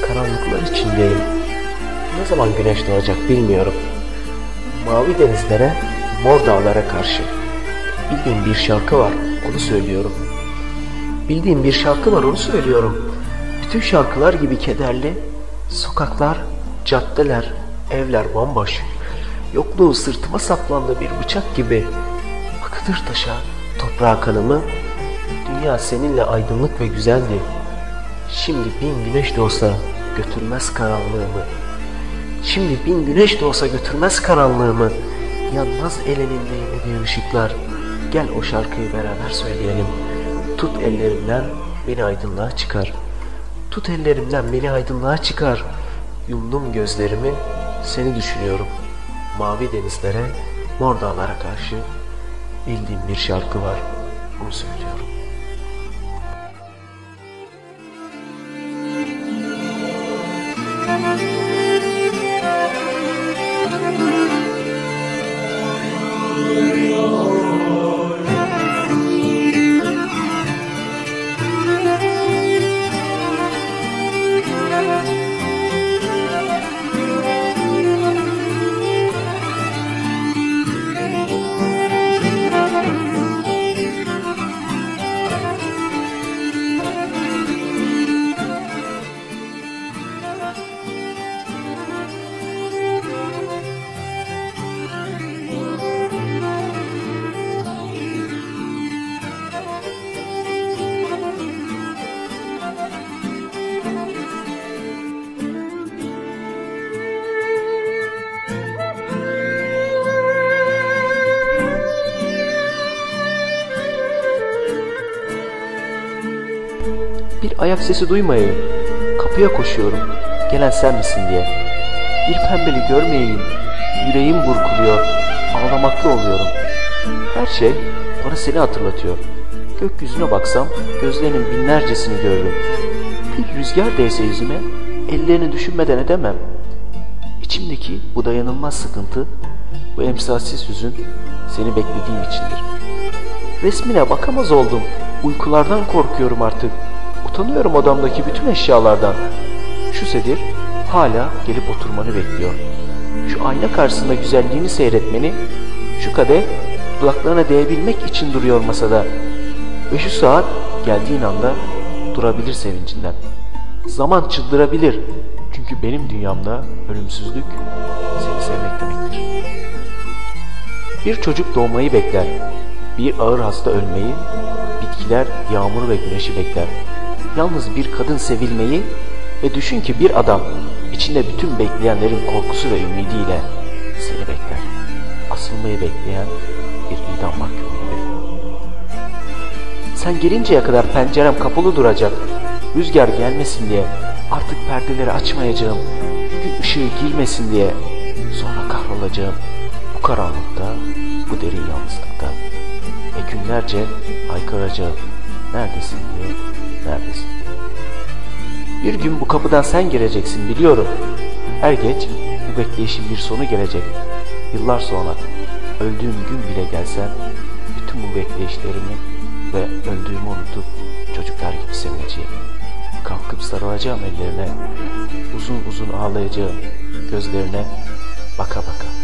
karanlıklar içindeyim. Ne zaman güneş doğacak bilmiyorum. Mavi denizlere, mor dağlara karşı. Bildiğim bir şarkı var, onu söylüyorum. Bildiğim bir şarkı var, onu söylüyorum. Bütün şarkılar gibi kederli, sokaklar, caddeler, evler bomboş. Yokluğu sırtıma saplandı bir bıçak gibi. Akıtır taşa, toprağa kanımı. Dünya seninle aydınlık ve güzeldi. Şimdi bin güneş de olsa götürmez karanlığımı. Şimdi bin güneş de olsa götürmez karanlığımı. Yanmaz elenindeyim bir ışıklar. Gel o şarkıyı beraber söyleyelim. Tut ellerimden beni aydınlığa çıkar. Tut ellerimden beni aydınlığa çıkar. Yumdum gözlerimi seni düşünüyorum. Mavi denizlere, mor dağlara karşı bildiğim bir şarkı var. Onu söylüyorum. Bir ayak sesi duymayayım. Kapıya koşuyorum. Gelen sen misin diye. Bir pembeli görmeyeyim. Yüreğim burkuluyor. Ağlamaklı oluyorum. Her şey bana seni hatırlatıyor. Gökyüzüne baksam gözlerinin binlercesini görürüm. Bir rüzgar değse yüzüme ellerini düşünmeden edemem. İçimdeki bu dayanılmaz sıkıntı, bu emsalsiz hüzün seni beklediğim içindir. Resmine bakamaz oldum. Uykulardan korkuyorum artık. Utanıyorum odamdaki bütün eşyalardan. Şu sedir hala gelip oturmanı bekliyor. Şu ayna karşısında güzelliğini seyretmeni, şu kadeh dudaklarına değebilmek için duruyor masada. Ve şu saat geldiğin anda durabilir sevincinden. Zaman çıldırabilir. Çünkü benim dünyamda ölümsüzlük seni sevmek demektir. Bir çocuk doğmayı bekler. Bir ağır hasta ölmeyi, bitkiler yağmur ve güneşi bekler. Yalnız bir kadın sevilmeyi ve düşün ki bir adam içinde bütün bekleyenlerin korkusu ve ümidiyle seni bekler. Asılmayı bekleyen bir idam mahkumu gibi. Sen gelinceye kadar pencerem kapalı duracak. Rüzgar gelmesin diye artık perdeleri açmayacağım. Gün ışığı girmesin diye sonra kahrolacağım. Bu karanlıkta, bu derin yalnızlıkta. Ve günlerce haykıracağım. Neredesin diye, neredesin diye. Bir gün bu kapıdan sen gireceksin biliyorum. Er geç bu bekleyişin bir sonu gelecek. Yıllar sonra öldüğüm gün bile gelsen bütün bu bekleyişlerimi ve öldüğümü unutup çocuklar gibi sevineceğim. Kalkıp sarılacağım ellerine, uzun uzun ağlayacağım gözlerine baka baka.